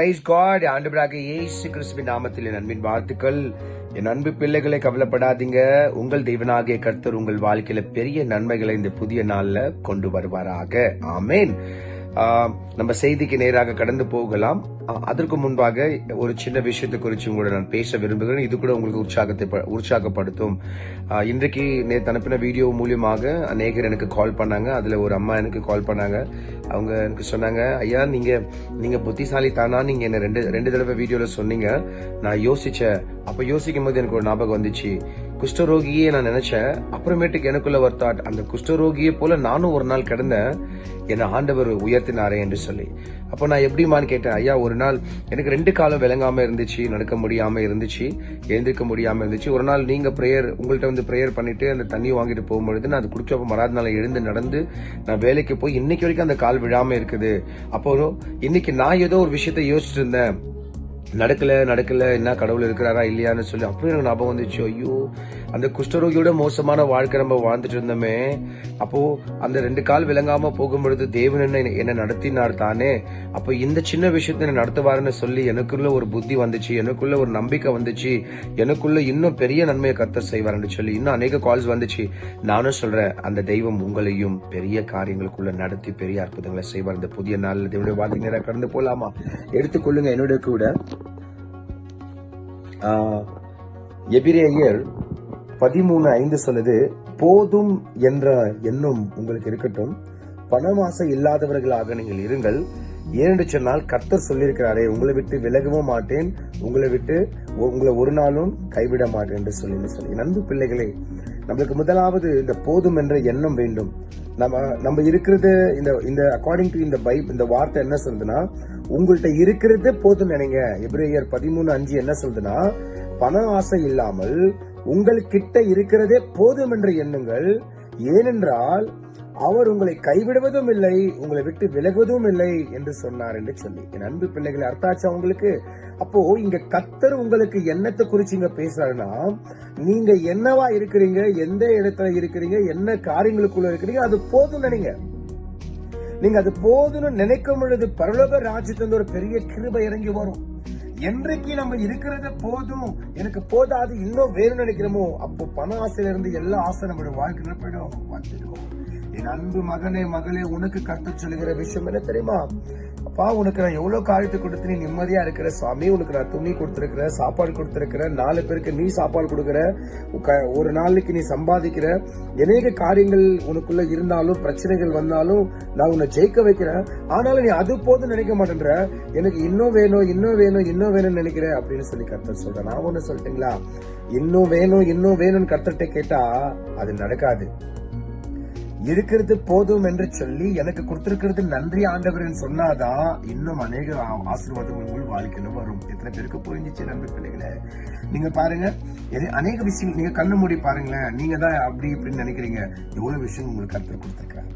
Price God ஆண்டவராக இயேசு கிறிஸ்துவின் நாமத்தில் என் அன்பின் வாழ்த்துக்கள். என் அன்பு பிள்ளைகளை கவலைப்படாதீங்க. உங்கள் தெய்வனாகிய கர்த்தர் உங்கள் வாழ்க்கையில பெரிய நன்மைகளை இந்த புதிய நாள்ல கொண்டு வருவாராக. ஆமேன். நம்ம செய்திக்கு நேராக கடந்து போகலாம். அதற்கு முன்பாக ஒரு சின்ன விஷயத்தை குறித்து உங்களோட நான் பேச விரும்புகிறேன். இது கூட உங்களுக்கு உற்சாகத்தை உற்சாகப்படுத்தும். இன்றைக்கு நேற்று அனுப்பின வீடியோ மூலியமாக அநேகர் எனக்கு கால் பண்ணாங்க. அதில் ஒரு அம்மா எனக்கு கால் பண்ணாங்க. அவங்க எனக்கு சொன்னாங்க ஐயா நீங்கள் நீங்கள் புத்திசாலி தானா நீங்கள் என்ன ரெண்டு ரெண்டு தடவை வீடியோவில் சொன்னீங்க. நான் யோசித்தேன் அப்போ யோசிக்கும் போது எனக்கு ஒரு ஞாபகம் வந்துச்சு. குஷ்டரோகியே நான் நினைச்சேன் அப்புறமேட்டுக்கு எனக்குள்ள ஒரு தாட் அந்த குஷ்டரோகியை போல நானும் ஒரு நாள் கிடந்தேன் என்னை ஆண்டவர் உயர்த்தினாரே என்று சொல்லி. அப்போ நான் எப்படிமான்னு கேட்டேன் ஐயா ஒரு நாள் எனக்கு ரெண்டு காலம் விளங்காம இருந்துச்சு நடக்க முடியாம இருந்துச்சு எழுந்திருக்க முடியாம இருந்துச்சு. ஒரு நாள் நீங்க ப்ரேயர் உங்கள்ட்ட வந்து ப்ரேயர் பண்ணிட்டு அந்த தண்ணி வாங்கிட்டு போகும்பொழுது நான் அது குடிச்சப்ப மறாத நாள் எழுந்து நடந்து நான் வேலைக்கு போய் இன்னைக்கு வரைக்கும் அந்த கால் விழாம இருக்குது. அப்போ இன்னைக்கு நான் ஏதோ ஒரு விஷயத்த யோசிச்சுட்டு இருந்தேன். நடக்கல நடக்கல என்ன கடவுள் இருக்கிறாரா இல்லையான்னு சொல்லி அப்புறம் எனக்கு ஞாபகம் வந்துச்சு. ஐயோ அந்த குஷ்டரோகியோட மோசமான வாழ்க்கை நம்ம வாழ்ந்துட்டு இருந்தோமே. அப்போ அந்த ரெண்டு கால் விளங்காம போகும்பொழுது தேவன் என்ன என்ன நடத்தினார் தானே? அப்போ இந்த சின்ன விஷயத்தை என்னை நடத்துவாருன்னு சொல்லி எனக்குள்ள ஒரு புத்தி வந்துச்சு எனக்குள்ள ஒரு நம்பிக்கை வந்துச்சு எனக்குள்ள இன்னும் பெரிய நன்மையை கர்த்தர் செய்வார்னு சொல்லி இன்னும் அநேக கால்ஸ் வந்துச்சு. நானும் சொல்றேன் அந்த தெய்வம் உங்களையும் பெரிய காரியங்களுக்குள்ள நடத்தி பெரிய அற்புதங்களை செய்வார். இந்த புதிய நாளில் தேவனுடைய வாழ்க்கை நேரம் கடந்து போலாமா? எடுத்துக்கொள்ளுங்க என்னுடைய கூட. எபிரேயர் பதிமூணு ஐந்து சொல்லுது போதும் என்ற எண்ணம் உங்களுக்கு இருக்கட்டும். பணமாசை இல்லாதவர்களாக நீங்கள் இருங்கள். ஏனென்று சொன்னால் கர்த்தர் சொல்லியிருக்கிறாரே உங்களை விட்டு விலகவும் மாட்டேன். உங்களை விட்டு உங்களை ஒரு நாளும் கைவிட மாட்டேன் என்று சொல்லி சொல்லி. நண்பு பிள்ளைகளே நம்மளுக்கு முதலாவது இந்த போதும் என்ற எண்ணம் வேண்டும். நம்ம நம்ம இருக்கிறது இந்த இந்த அக்கார்டிங் டு இந்த பைப் இந்த வார்த்தை என்ன சொல்லுதுன்னா உங்கள்கிட்ட இருக்கிறது போதும் நினைங்க எப்ரேயர் பதிமூணு அஞ்சு என்ன சொல்லுதுன்னா பண ஆசை இல்லாமல் உங்கள்கிட்ட இருக்கிறதே போதும் என்ற எண்ணங்கள். ஏனென்றால் அவர் உங்களை கைவிடுவதும் இல்லை உங்களை விட்டு விலகுவதும் இல்லை என்று சொன்னார் என்று சொல்லி. என் அன்பு பிள்ளைகளை அர்த்தாச்சா உங்களுக்கு? அப்போ இங்க கத்தர் உங்களுக்கு என்னத்தை குறிச்சு இங்க பேசுறாருன்னா நீங்க என்னவா இருக்கிறீங்க எந்த இடத்துல இருக்கிறீங்க என்ன காரியங்களுக்குள்ள இருக்கிறீங்க அது போதும் நினைங்க. நீங்க அது போதும்னு நினைக்கும் பொழுது பரலோக ராஜ்யத்துல ஒரு பெரிய கிருபை இறங்கி வரும். என்றைக்கு நம்ம இருக்கிறது போதும் எனக்கு போதாது இன்னும் வேணும்னு நினைக்கிறோமோ அப்போ பண ஆசையில இருந்து எல்லா ஆசை நம்மளோட வாழ்க்கையில போயிடும் வந்துடும். என் அன்பு மகனே மகளே உனக்கு கத்த சொல்லுகிற விஷயம் என்ன தெரியுமா? அப்பா உனக்கு நான் எவ்வளவு காரியத்தை கொடுத்து நீ நிம்மதியா இருக்கிற? சுவாமி உனக்கு நான் துணி கொடுத்திருக்கிறேன் சாப்பாடு கொடுத்திருக்கிறேன் நாலு பேருக்கு நீ சாப்பாடு கொடுக்குற ஒரு நாளைக்கு நீ சம்பாதிக்கிற அநேக காரியங்கள் உனக்குள்ள இருந்தாலும் பிரச்சனைகள் வந்தாலும் நான் உன்னை ஜெயிக்க வைக்கிறேன். ஆனாலும் நீ அது போதும் நினைக்க மாட்டேன்ற. எனக்கு இன்னும் வேணும் இன்னும் வேணும் இன்னும் வேணும்னு நினைக்கிற அப்படின்னு சொல்லி கர்த்தர் சொல்றேன் நான் ஒண்ணு சொல்லட்டுங்களா? இன்னும் வேணும் இன்னும் வேணும்னு கர்த்தர்கிட்ட கேட்டா அது நடக்காது. இருக்கிறது போதும் என்று சொல்லி எனக்கு கொடுத்திருக்கிறது நன்றி ஆண்டவர்னு சொன்னாதான் இன்னும் அநேக ஆசீர்வாதம் உங்கள் வாழ்க்கையில வரும். எத்தனை பேருக்கு புரிஞ்சிச்சு நன்றி பிள்ளைகளே? நீங்க பாருங்க அநேக விஷயம் நீங்க கண்ணு மூடி பாருங்களேன். நீங்க தான் அப்படி இப்படின்னு நினைக்கிறீங்க. எவ்வளவு விஷயம் உங்களுக்கு கருத்து கொடுத்துருக்காங்க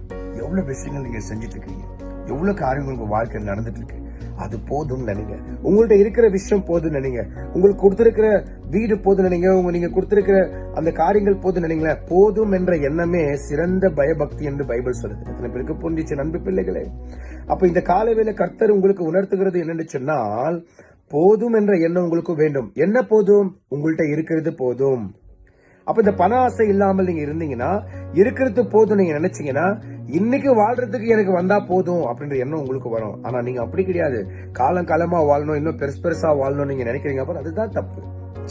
எவ்வளவு விஷயங்கள் நீங்க செஞ்சுட்டு இருக்கீங்க. எவ்வளவு காரியங்கள் உங்க வாழ்க்கையில் நடந்துட்டு இருக்கு. அது போதும் நினைங்க. உங்கள்ட்ட இருக்கிற விஷயம் போதும் நினைங்க. உங்களுக்கு கொடுத்திருக்கிற வீடு போதும் நினைங்க. உங்க நீங்க கொடுத்திருக்கிற அந்த காரியங்கள் போதும் நினைங்களேன் போதும் என்ற எண்ணமே சிறந்த பயபக்தி என்று பைபிள் சொல்லுது. எத்தனை பேருக்கு புரிஞ்சிச்சு நண்பு பிள்ளைகளே? அப்ப இந்த காலவேளை கர்த்தர் உங்களுக்கு உணர்த்துகிறது என்னன்னு சொன்னால் போதும் என்ற எண்ணம் உங்களுக்கு வேண்டும். என்ன போதும்? உங்கள்ட்ட இருக்கிறது போதும். அப்ப இந்த பண ஆசை இல்லாமல் நீங்க இருந்தீங்கன்னா இருக்கிறது போதும் நீங்க நினைச்சீங்கன்னா இன்னைக்கு வாழ்றதுக்கு எனக்கு வந்தா போதும் அப்படின்ற எண்ணம் உங்களுக்கு வரும். ஆனா நீங்க அப்படி கிடையாது. காலம் காலமா வாழணும் இன்னும் பெருசு பெருசா வாழணும் நீங்க நினைக்கிறீங்க அப்ப அதுதான் தப்பு.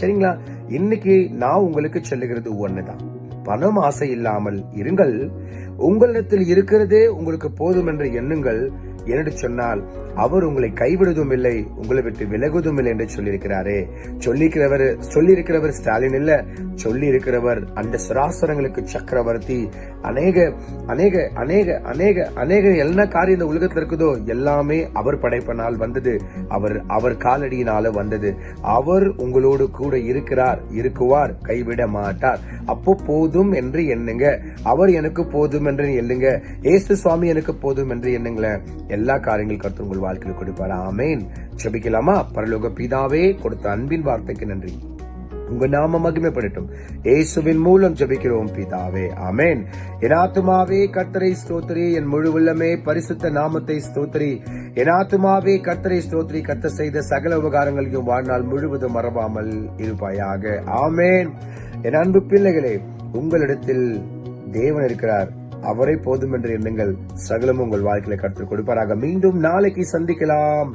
சரிங்களா? இன்னைக்கு நான் உங்களுக்கு சொல்லுகிறது ஒண்ணுதான். பணம் ஆசை இல்லாமல் இருங்கள். உங்களிடத்தில் இருக்கிறதே உங்களுக்கு போதும் என்று எண்ணுங்கள். என்று சொன்னால் அவர் உங்களை கைவிடுவதும் இல்லை உங்களை விட்டு விலகுவதும் இல்லை என்று சொல்லியிருக்கிறாரே. சொல்லியிருக்கிறவர் சொல்லியிருக்கிறவர் ஸ்டாலின் இல்ல. சொல்லி இருக்கிறவர் அந்த சராசரங்களுக்கு சக்கரவர்த்தி. அநேக அநேக அநேக அநேக அநேக என்ன காரியம் இந்த உலகத்தில் இருக்குதோ எல்லாமே அவர் படைப்பனால் வந்தது. அவர் அவர் காலடியினால வந்தது. அவர் உங்களோடு கூட இருக்கிறார் இருக்குவார் கைவிட மாட்டார். அப்போ போதும் என்று எண்ணுங்க. அவர் எனக்கு போதும் என்று எண்ணுங்க. ஏசு சுவாமி எனக்கு போதும் என்று எண்ணுங்களேன். எல்லா காரியங்கள் கருத்து உங்கள் வாழ்க்கையில் கொடுப்பார். ஆமேன். ஜபிக்கலாமா? பரலோக பிதாவே கொடுத்த அன்பின் வார்த்தைக்கு நன்றி. உங்க நாம மகிமைப்படட்டும். இயேசுவின் மூலம் ஜபிக்கிறோம் பிதாவே. அமேன் எனாத்துமாவே கர்த்தரை ஸ்தோத்திரி. என் முழு உள்ளமே பரிசுத்த நாமத்தை ஸ்தோத்திரி. எனாத்துமாவே கர்த்தரை ஸ்தோத்திரி. கர்த்த செய்த சகல உபகாரங்களையும் வாழ்நாள் முழுவதும் மறவாமல் இருப்பாயாக. ஆமேன். என் அன்பு பிள்ளைகளே உங்களிடத்தில் தேவன் இருக்கிறார். அவரே போதும் என்று எண்ணுங்கள். சகலம் உங்கள் வாழ்க்கையில கர்த்தர் கொடுப்பாராக. மீண்டும் நாளைக்கு சந்திக்கலாம்.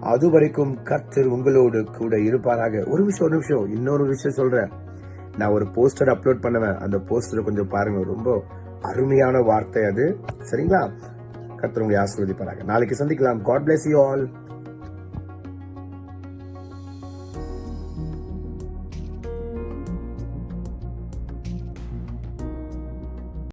அது வரைக்கும் கர்த்தர் உங்களோடு கூட இருப்பாராக. ஒரு விஷயம் ஒரு நிமிஷம். இன்னொரு விஷயம் சொல்றேன். நான் ஒரு போஸ்டர் அப்லோட் பண்ணுவேன். அந்த போஸ்டரை கொஞ்சம் பாருங்க. ரொம்ப அருமையான வார்த்தை அது. சரிங்களா? கர்த்தர் உங்களை ஆசீர்வதிப்பாராக. நாளைக்கு சந்திக்கலாம். God bless you all